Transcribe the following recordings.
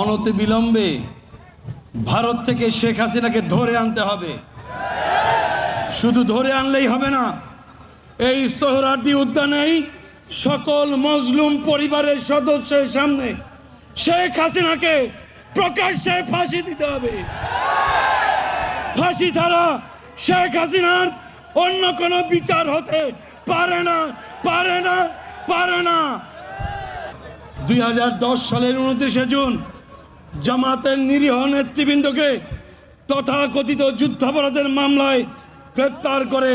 অনতি বিলম্বে ভারত থেকে শেখ হাসিনাকে ধরে আনতে হবে। শুধু ধরে আনলেই হবে না, এই সোহরার্দি উদ্যানেই সকল মজলুম পরিবারের সদস্যের সামনে শেখ হাসিনাকে প্রকাশ্যে ফাঁসি দিতে হবে। ফাঁসি ছাড়া শেখ হাসিনার অন্য কোনো বিচার হতে পারে না পারে না পারে না। দুই হাজার দশ সালের উনত্রিশে জুন জামাতের নিরীহ নেতৃবৃন্দকে তথাকথিত যুদ্ধাপরাধের মামলায় গ্রেপ্তার করে।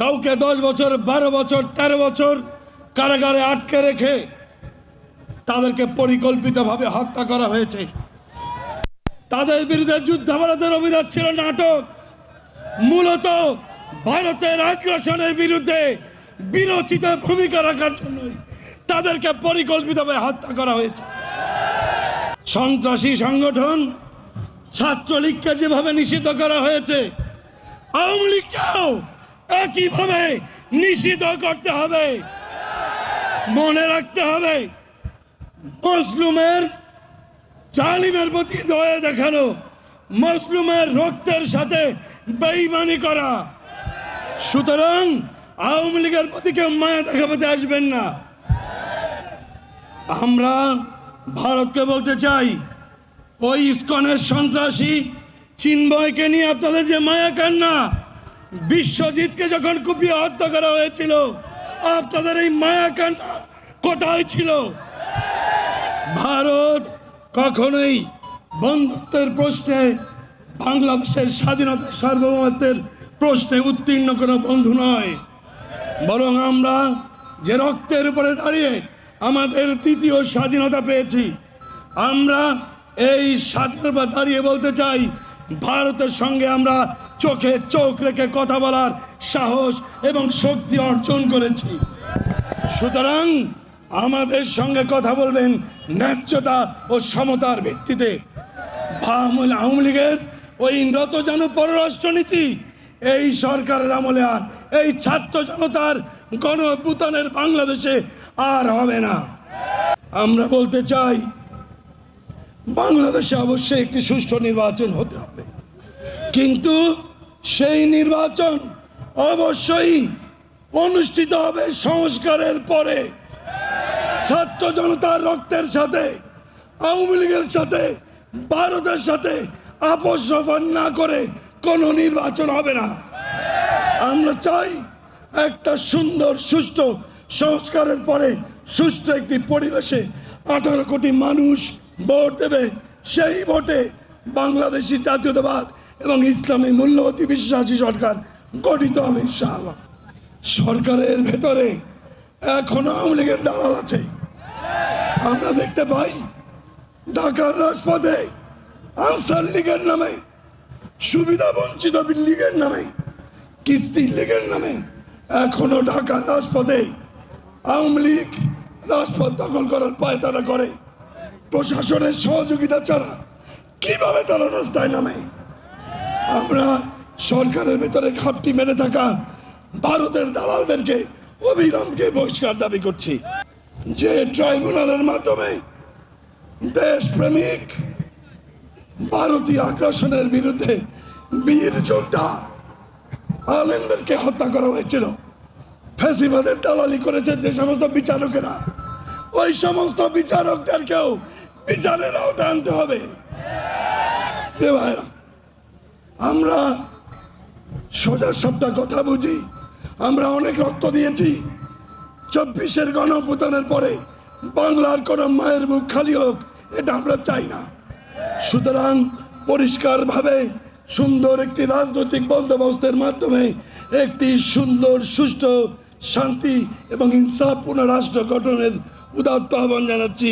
কাউকে দশ বছর, বারো বছর, তেরো বছর কারাগারে আটকে রেখে তাদেরকে পরিকল্পিতভাবে হত্যা করা হয়েছে। তাদের বিরুদ্ধে যুদ্ধাপরাধের অভিযোগ ছিল নাটক। মূলত ভারতের আগ্রাসনের বিরুদ্ধে বিরোচিত ভূমিকা রাখার জন্যই তাদেরকে পরিকল্পিতভাবে হত্যা করা হয়েছে। সন্ত্রাসী সংগঠন ছাত্রলীগকে যেভাবে নিষিদ্ধ করা হয়েছে, আওয়ামী লীগকেও একইভাবে নিষিদ্ধ করতে হবে। মনে রাখতে হবে, মসলুমের জালিমের প্রতি দয়া দেখানো, মসলুমের রক্তের সাথে বেইমানি করা। সুতরাং আওয়ামী লীগের প্রতি কেউ মায়া দেখাতে আসবেন না। আমরা ভারতকে বলতে চাই, ওই ইস্কনের সন্ত্রাসী চিন্ময়কে নিয়ে আপনাদের যে মায়া কান্না, বিশ্বজিৎকে যখন কুপিয়ে হত্যা করা হয়েছিল, আপনাদের এই মায়া কান্না কোথায় ছিল? ভারত কখনোই বন্ধুত্বের প্রশ্নে, বাংলাদেশের স্বাধীনতা সার্বভৌমত্বের প্রশ্নে উত্তীর্ণ কোনো বন্ধু নয়। বরং আমরা যে রক্তের উপরে দাঁড়িয়ে আমাদের তৃতীয় স্বাধীনতা পেয়েছি। আমরা এই স্বাধীনতা দাঁড়িয়ে বলতে চাই, ভারতের সঙ্গে আমরা চোখে চোখ রেখে কথা বলার সাহস এবং শক্তি অর্জন করেছি। সুতরাং আমাদের সঙ্গে কথা বলবেন ন্যায্যতা ও সমতার ভিত্তিতে। আওয়ামী লীগের ওই নতজন পররাষ্ট্রনীতি, এই সরকারের আমলে আর এই ছাত্র জনতার গণ অভ্যুত্থানের বাংলাদেশে আর হবে না। আমরা বলতে চাই, বাংলাদেশে অবশ্যই একটি সুষ্ঠু নির্বাচন হতে হবে। কিন্তু সেই নির্বাচন অবশ্যই অনুষ্ঠিত হবে সংস্কারের পরে। ছাত্র জনতার রক্তের সাথে, আওয়ামী লীগের সাথে, ভারতের সাথে আপোষ না করে কোনো নির্বাচন হবে না। আমরা চাই একটা সুন্দর, সুষ্ঠু সংস্কারের পরে সুষ্ঠু একটি পরিবেশে আঠারো কোটি মানুষ ভোট দেবে। সেই ভোটে বাংলাদেশি জাতীয়তাবাদ এবং ইসলামী মূল্যবতী বিশ্বাসী সরকার গঠিত হবে ইনশাআল্লাহ। সরকারের ভেতরে এখনও আওয়ামী লীগের দালাল আছে। আমরা দেখতে পাই ঢাকার রাজপথে আনসার লীগের নামে, সুবিধা বঞ্চিত লীগের নামে কিস্তি লীগের নামে এখনও ঢাকা রাজপথে আওয়ামী লীগ রাজপথ দখল করার পায় তারা করে। প্রশাসনের সহযোগিতা ছাড়া কীভাবে তারা রাস্তায় নামে? আমরা সরকারের ভেতরে খাপটি মেরে থাকা ভারতের দালালদেরকে অবিলম্বে বহিষ্কার দাবি করছি। যে ট্রাইব্যুনালের মাধ্যমে দেশপ্রেমিক ভারতীয় আগ্রাসনের বিরুদ্ধে বীর যোদ্ধা আলেমদেরকে হত্যা করা হয়েছিল ফেসিবাদের দালালি করেছে যে সমস্ত বিচারকেরা। ওই সমস্ত বিচারকদেরকেও বিচারের আওতায় আনতে হবে। আমরা সোজা সবটা কথা বুঝি। আমরা অনেক রক্ত দিয়েছি। চব্বিশের গণপুতনের পরে বাংলার কোনো মায়ের মুখ খালি হোক, এটা আমরা চাই না। সুতরাং পরিষ্কারভাবে সুন্দর একটি রাজনৈতিক বন্দোবস্তের মাধ্যমে একটি সুন্দর, সুষ্ঠু শান্তি এবং হিংসাপূর্ণ রাষ্ট্র গঠনের উদাত্ত আহ্বান জানাচ্ছি।